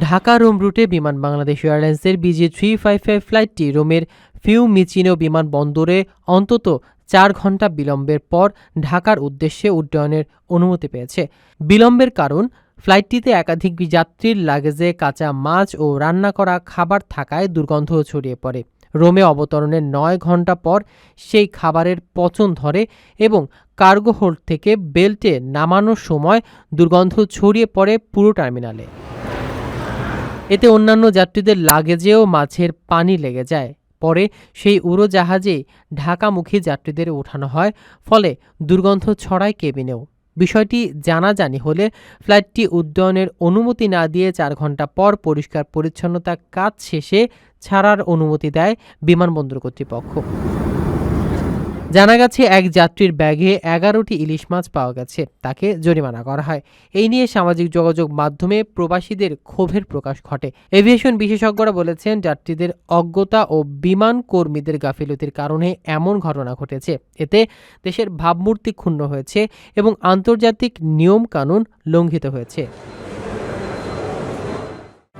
Dhaka Rome রুটে বিমান বাংলাদেশ এয়ারলাইন্সের BG three five five ফ্লাইটটি রোমের ফিউমিচিনো বিমানবন্দরে অন্তত চার ঘণ্টা বিলম্বের পর ঢাকার উদ্দেশ্যে উড্ডয়নের অনুমতি পেয়েছে। বিলম্বের কারণ, ফ্লাইটটিতে একাধিক যাত্রীর লাগেজে কাঁচা মাছ ও রান্না করা খাবার থাকায় দুর্গন্ধ ছড়িয়ে পড়ে। রোমে অবতরণের নয় ঘণ্টা পর সেই খাবারের পচন ধরে এবং কার্গো হোল্ড থেকে বেল্টে নামানোর সময় দুর্গন্ধ ছড়িয়ে পড়ে পুরো টার্মিনালে। এতে অন্যান্য যাত্রীদের লাগেজেও মাছের পানি লেগে যায়। পরে সেই উড়োজাহাজেই ঢাকামুখী যাত্রীদের ওঠানো হয়, ফলে দুর্গন্ধ ছড়ায় কেবিনেও। বিষয়টি জানাজানি হলে ফ্লাইটটি উড্ডয়নের অনুমতি না দিয়ে চার ঘণ্টা পর পরিষ্কার পরিচ্ছন্নতা কাজ শেষে ছাড়ার অনুমতি দেয় বিমানবন্দর কর্তৃপক্ষ। জানা গেছে, এক যাত্রীর ব্যাগে এগারোটি ইলিশ মাছ পাওয়া গেছে। তাকে জরিমানা করা হয়। এই নিয়ে সামাজিক যোগাযোগ মাধ্যমে প্রবাসীদের ক্ষোভের প্রকাশ ঘটে। এভিয়েশন বিশেষজ্ঞরা বলেছেন, যাত্রীদের অজ্ঞতা ও বিমান কর্মীদের গাফিলতির কারণে এমন ঘটনা ঘটেছে। এতে দেশের ভাবমূর্তি ক্ষুণ্ণ হয়েছে এবং আন্তর্জাতিক নিয়ম কানুন লঙ্ঘিত হয়েছে।